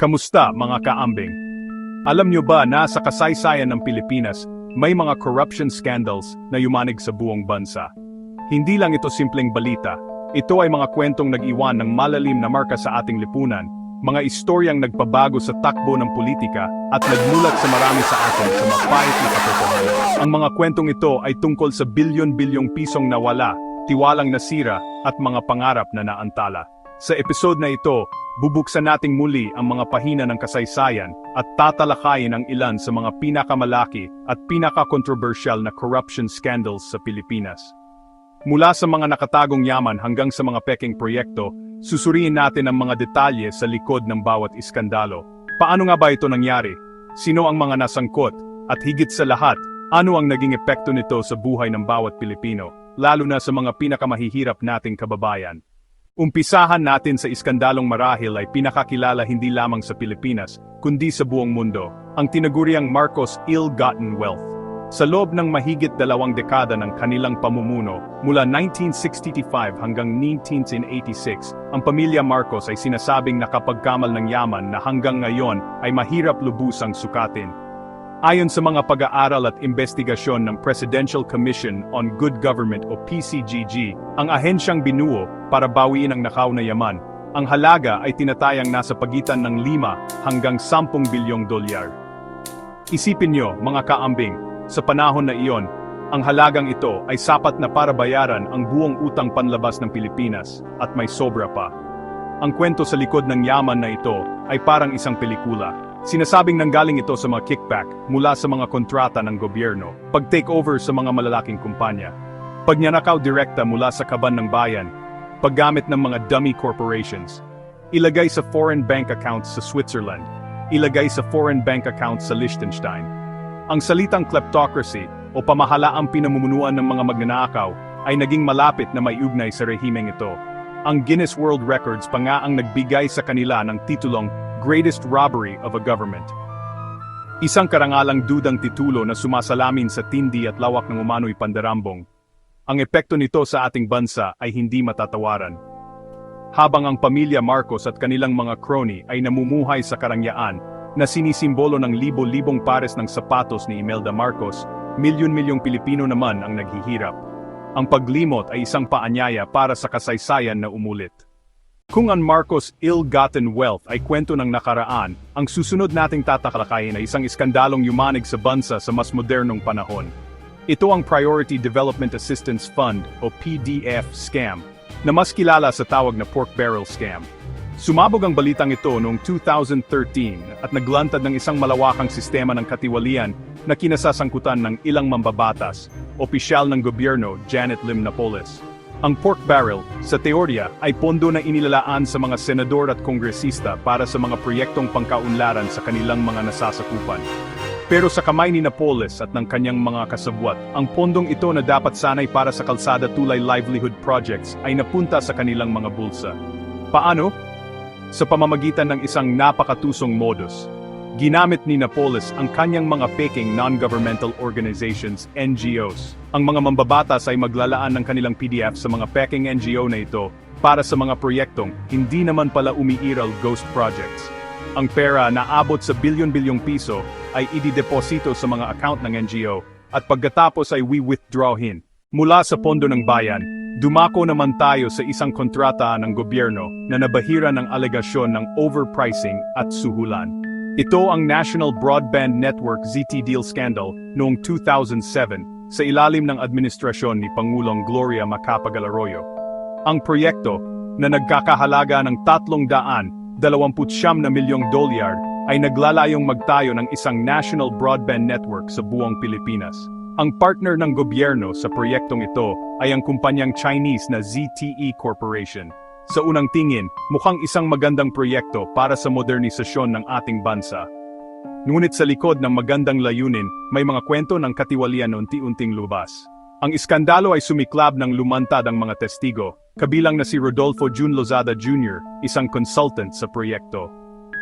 Kamusta mga kaambing? Alam nyo ba na sa kasaysayan ng Pilipinas, may mga corruption scandals na yumanig sa buong bansa? Hindi lang ito simpleng balita, ito ay mga kwentong nag-iwan ng malalim na marka sa ating lipunan, mga istoryang nagpabago sa takbo ng politika at nagmulat sa marami sa atin sa mapait na katotohanan. Ang mga kwentong ito ay tungkol sa bilyon-bilyong pisong nawala, tiwalang nasira at mga pangarap na naantala. Sa episode na ito, bubuksan nating muli ang mga pahina ng kasaysayan at tatalakayin ang ilan sa mga pinakamalaki at pinaka-controversial na corruption scandals sa Pilipinas. Mula sa mga nakatagong yaman hanggang sa mga peking proyekto, susuriin natin ang mga detalye sa likod ng bawat iskandalo. Paano nga ba ito nangyari? Sino ang mga nasangkot? At higit sa lahat, ano ang naging epekto nito sa buhay ng bawat Pilipino, lalo na sa mga pinakamahihirap nating kababayan? Umpisahan natin sa iskandalong marahil ay pinakakilala hindi lamang sa Pilipinas, kundi sa buong mundo, ang tinaguriang Marcos Ill-Gotten Wealth. Sa loob ng mahigit dalawang dekada ng kanilang pamumuno, mula 1965 hanggang 1986, ang pamilya Marcos ay sinasabing nakapagkamal ng yaman na hanggang ngayon ay mahirap lubusang sukatin. Ayon sa mga pag-aaral at investigasyon ng Presidential Commission on Good Government o PCGG, ang ahensyang binuo para bawiin ang nakaw na yaman, ang halaga ay tinatayang nasa pagitan ng 5 hanggang 10 bilyong dolyar. Isipin nyo, mga kaambing, sa panahon na iyon, ang halagang ito ay sapat na para bayaran ang buong utang panlabas ng Pilipinas at may sobra pa. Ang kwento sa likod ng yaman na ito ay parang isang pelikula. Sinasabing nanggaling ito sa mga kickback mula sa mga kontrata ng gobyerno, pag-takeover sa mga malalaking kumpanya, pagnyanakaw direkta mula sa kaban ng bayan, paggamit ng mga dummy corporations, ilagay sa foreign bank accounts sa Switzerland, ilagay sa foreign bank accounts sa Liechtenstein. Ang salitang kleptocracy o pamahalaang pinamumunuan ng mga magnanakaw ay naging malapit na maiugnay sa rehimeng ito. Ang Guinness World Records pa nga ang nagbigay sa kanila ng titulong Greatest Robbery of a Government. Isang karangalang dudang titulo na sumasalamin sa tindi at lawak ng umano'y pandarambong. Ang epekto nito sa ating bansa ay hindi matatawaran. Habang ang pamilya Marcos at kanilang mga crony ay namumuhay sa karangyaan na sinisimbolo ng libo-libong pares ng sapatos ni Imelda Marcos, milyon-milyong Pilipino naman ang naghihirap. Ang paglimot ay isang paanyaya para sa kasaysayan na umulit. Kung ang Marcos ill-gotten wealth ay kwento ng nakaraan, ang susunod nating tatalakayin ay isang iskandalong yumanig sa bansa sa mas modernong panahon. Ito ang Priority Development Assistance Fund o PDF scam, na mas kilala sa tawag na pork barrel scam. Sumabog ang balitang ito noong 2013 at naglantad ng isang malawakang sistema ng katiwalian na kinasasangkutan ng ilang mambabatas, opisyal ng gobyerno Janet Lim Napoles. Ang pork barrel, sa teorya, ay pondo na inilalaan sa mga senador at kongresista para sa mga proyektong pangkaunlaran sa kanilang mga nasasakupan. Pero sa kamay ni Napoles at ng kanyang mga kasabwat, ang pondong ito na dapat sanay para sa kalsada tulay livelihood projects ay napunta sa kanilang mga bulsa. Paano? Sa pamamagitan ng isang napakatusong modus. Ginamit ni Napoles ang kanyang mga peking non-governmental organizations, NGOs. Ang mga mambabatas ay maglalaan ng kanilang PDF sa mga peking NGO na ito para sa mga proyektong hindi naman pala umiiral ghost projects. Ang pera na abot sa bilyon-bilyong piso ay idideposito sa mga account ng NGO at pagkatapos ay we-withdrawhin. Mula sa pondo ng bayan, dumako naman tayo sa isang kontrata ng gobyerno na nabahira ng alegasyon ng overpricing at suhulan. Ito ang National Broadband Network ZT Deal Scandal noong 2007 sa ilalim ng administrasyon ni Pangulong Gloria Macapagal Arroyo. Ang proyekto, na nagkakahalaga ng 329 na milyong dolyar, ay naglalayong magtayo ng isang national broadband network sa buong Pilipinas. Ang partner ng gobyerno sa proyektong ito ay ang kumpanyang Chinese na ZTE Corporation. Sa unang tingin, mukhang isang magandang proyekto para sa modernisasyon ng ating bansa. Ngunit sa likod ng magandang layunin, may mga kwento ng katiwalian unti-unting lubas. Ang iskandalo ay sumiklab ng lumantad ang mga testigo, kabilang na si Rodolfo Jun Lozada Jr., isang consultant sa proyekto.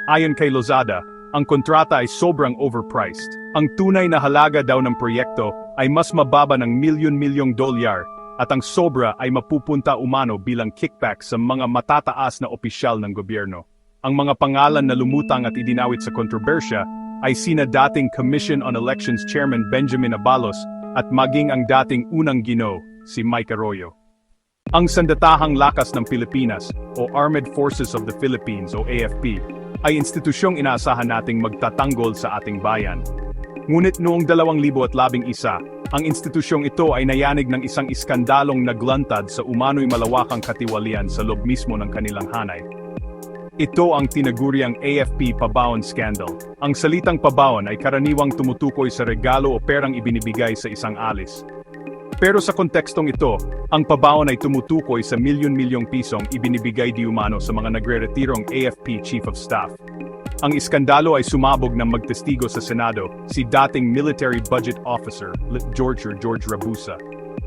Ayon kay Lozada, ang kontrata ay sobrang overpriced. Ang tunay na halaga daw ng proyekto ay mas mababa ng milyon-milyong dolyar at ang sobra ay mapupunta umano bilang kickback sa mga matataas na opisyal ng gobyerno. ang mga pangalan na lumutang at idinawit sa kontrobersya ay sina dating Commission on Elections Chairman Benjamin Abalos at maging ang dating unang Gino, si Mike Arroyo. Ang Sandatahang Lakas ng Pilipinas o Armed Forces of the Philippines o AFP ay institusyong inaasahan nating magtatanggol sa ating bayan. Ngunit noong 2011, ang institusyong ito ay nayanig ng isang iskandalong naglantad sa umano'y malawakang katiwalian sa loob mismo ng kanilang hanay. Ito ang tinaguriang AFP pabaon scandal. Ang salitang pabaon ay karaniwang tumutukoy sa regalo o perang ibinibigay sa isang alis. Pero sa kontekstong ito, ang pabaon ay tumutukoy sa milyon-milyong pisong ibinibigay di umano sa mga nagre-retirong AFP Chief of Staff. Ang iskandalo ay sumabog ng magtestigo sa Senado, si dating Military Budget Officer, Lit. George or George Rabusa.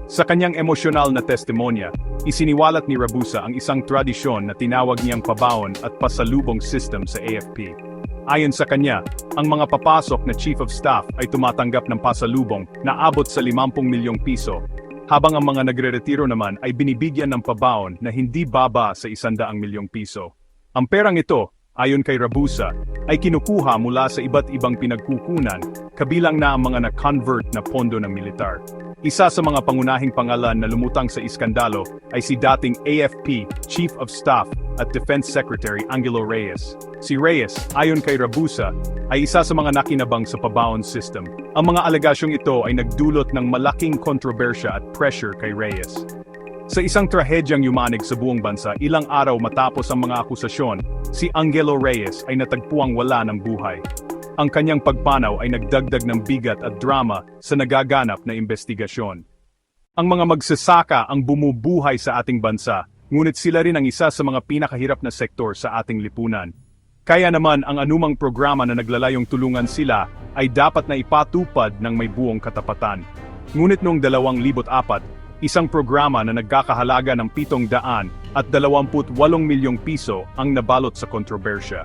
Sa kanyang emosyonal na testimonya, isiniwalat ni Rabusa ang isang tradisyon na tinawag niyang pabaon at pasalubong system sa AFP. Ayon sa kanya, ang mga papasok na Chief of Staff ay tumatanggap ng pasalubong na abot sa 50 milyong piso, habang ang mga nagre-retiro naman ay binibigyan ng pabaon na hindi baba sa 100 milyong piso. Ang perang ito, ayon kay Rabusa, ay kinukuha mula sa iba't ibang pinagkukunan, kabilang na ang mga na-convert na pondo ng militar. Isa sa mga pangunahing pangalan na lumutang sa iskandalo ay si dating AFP Chief of Staff at Defense Secretary Angelo Reyes. Si Reyes, ayon kay Rabusa, ay isa sa mga nakinabang sa pabaon system. Ang mga alegasyong ito ay nagdulot ng malaking kontrobersya at pressure kay Reyes. Sa isang trahedyang yumanig sa buong bansa ilang araw matapos ang mga akusasyon, si Angelo Reyes ay natagpuang wala ng buhay. Ang kanyang pagpanaw ay nagdagdag ng bigat at drama sa nagaganap na investigasyon. Ang mga magsasaka ang bumubuhay sa ating bansa, ngunit sila rin ang isa sa mga pinakahirap na sektor sa ating lipunan. Kaya naman ang anumang programa na naglalayong tulungan sila ay dapat na ipatupad ng may buong katapatan. Ngunit noong 2004, isang programa na nagkakahalaga ng 700 at 28 milyong piso ang nabalot sa kontrobersya.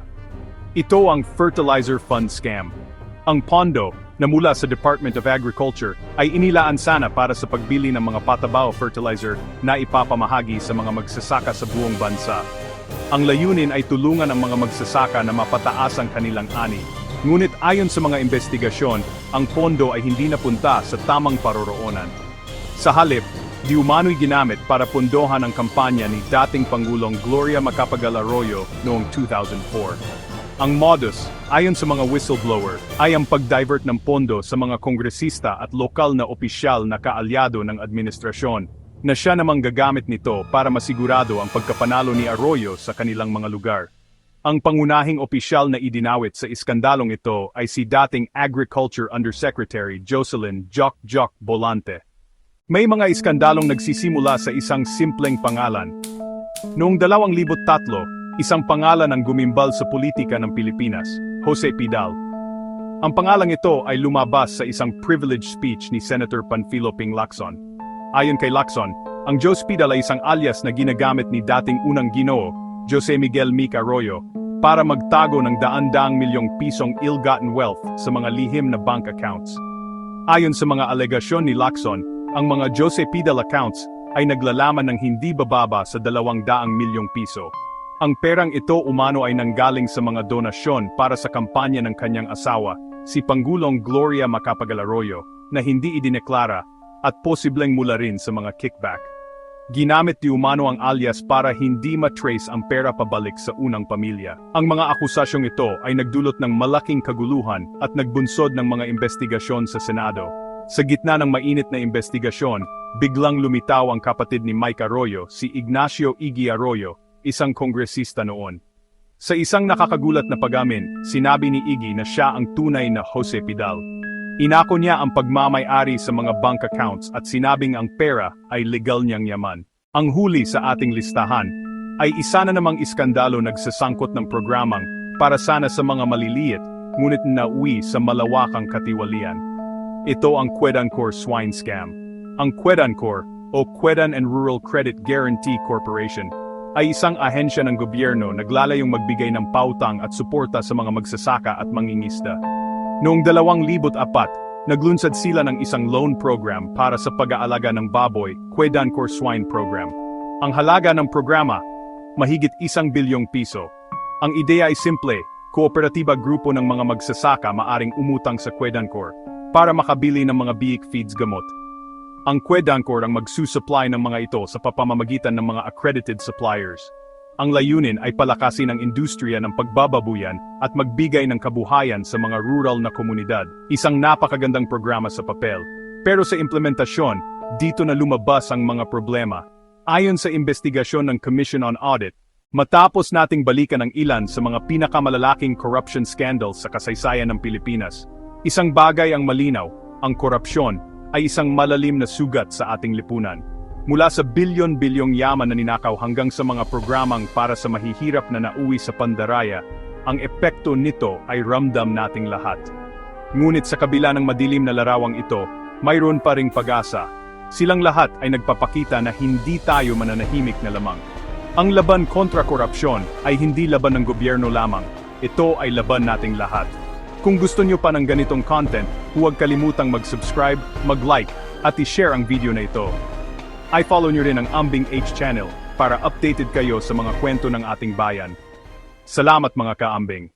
Ito ang Fertilizer Fund Scam. Ang pondo, na mula sa Department of Agriculture, ay inilaan sana para sa pagbili ng mga pataba o fertilizer na ipapamahagi sa mga magsasaka sa buong bansa. Ang layunin ay tulungan ang mga magsasaka na mapataas ang kanilang ani. Ngunit ayon sa mga investigasyon, ang pondo ay hindi napunta sa tamang paroroonan. Sa halip, di umano'y ginamit para pundohan ang kampanya ni dating Pangulong Gloria Macapagal Arroyo noong 2004. Ang modus, ayon sa mga whistleblower, ay ang pag-divert ng pondo sa mga kongresista at lokal na opisyal na kaalyado ng administrasyon, na siya namang gagamit nito para masigurado ang pagkapanalo ni Arroyo sa kanilang mga lugar. Ang pangunahing opisyal na idinawit sa iskandalong ito ay si dating Agriculture Undersecretary Jocelyn Jock Jock Bolante. May mga iskandalong nagsisimula sa isang simpleng pangalan. Noong 2003, Isang pangalan ang gumimbal sa politika ng Pilipinas, Jose Pidal. Ang pangalang ito ay lumabas sa isang privilege speech ni Senator Panfilo Ping Lacson. Ayon kay Lacson, ang Jose Pidal ay isang alias na ginagamit ni dating unang ginoo, Jose Miguel Mic Arroyo, para magtago ng daan-daang milyong pisong ill-gotten wealth sa mga lihim na bank accounts. Ayon sa mga alegasyon ni Lacson, ang mga Jose Pidal accounts ay naglalaman ng hindi bababa sa dalawang daang milyong piso. Ang perang ito umano ay nanggaling sa mga donasyon para sa kampanya ng kanyang asawa, si Pangulong Gloria Macapagal Arroyo, na hindi idineklara, at posibleng mula rin sa mga kickback. Ginamit di umano ang alias para hindi matrace ang pera pabalik sa unang pamilya. Ang mga akusasyong ito ay nagdulot ng malaking kaguluhan at nagbunsod ng mga investigasyon sa Senado. Sa gitna ng mainit na investigasyon, biglang lumitaw ang kapatid ni Mike Arroyo, si Ignacio Iggy Arroyo, isang kongresista noon. Sa isang nakakagulat na pagamin, sinabi ni Iggy na siya ang tunay na Jose Pidal. Inako niya ang pagmamay-ari sa mga bank accounts at sinabing ang pera ay legal niyang yaman. Ang huli sa ating listahan ay isa na namang iskandalo nagsasangkot ng programang para sana sa mga maliliit ngunit nauwi sa malawakang katiwalian. Ito ang Quedancor Swine Scam. Ang Quedancor o Quedan and Rural Credit Guarantee Corporation ay isang ahensya ng gobyerno naglalayong magbigay ng pautang at suporta sa mga magsasaka at mangingista. Noong 2004, naglunsad sila ng isang loan program para sa pag-aalaga ng baboy, Quedancor Swine Program. Ang halaga ng programa, mahigit isang bilyong piso. Ang ideya ay simple, kooperatiba grupo ng mga magsasaka maaring umutang sa Quedancor para makabili ng mga biik feeds gamot. Ang Quedancor ang magsusupply ng mga ito sa papamamagitan ng mga accredited suppliers. Ang layunin ay palakasin ang industriya ng pagbababuyan at magbigay ng kabuhayan sa mga rural na komunidad. Isang napakagandang programa sa papel. Pero sa implementasyon, dito na lumabas ang mga problema. Ayon sa investigasyon ng Commission on Audit, matapos nating balikan ang ilan sa mga pinakamalalaking corruption scandals sa kasaysayan ng Pilipinas, isang bagay ang malinaw, ang korupsyon ay isang malalim na sugat sa ating lipunan. Mula sa bilyon-bilyong yaman na ninakaw hanggang sa mga programang para sa mahihirap na nauwi sa pandaraya, ang epekto nito ay ramdam nating lahat. Ngunit sa kabila ng madilim na larawang ito, mayroon pa ring pag-asa. Silang lahat ay nagpapakita na hindi tayo mananahimik na lamang. Ang laban kontra korupsyon ay hindi laban ng gobyerno lamang. Ito ay laban nating lahat. Kung gusto nyo pa ng ganitong content, huwag kalimutang mag-subscribe, mag-like, at i-share ang video na ito. I follow nyo rin ang Ambing H channel para updated kayo sa mga kwento ng ating bayan. Salamat mga kaambing!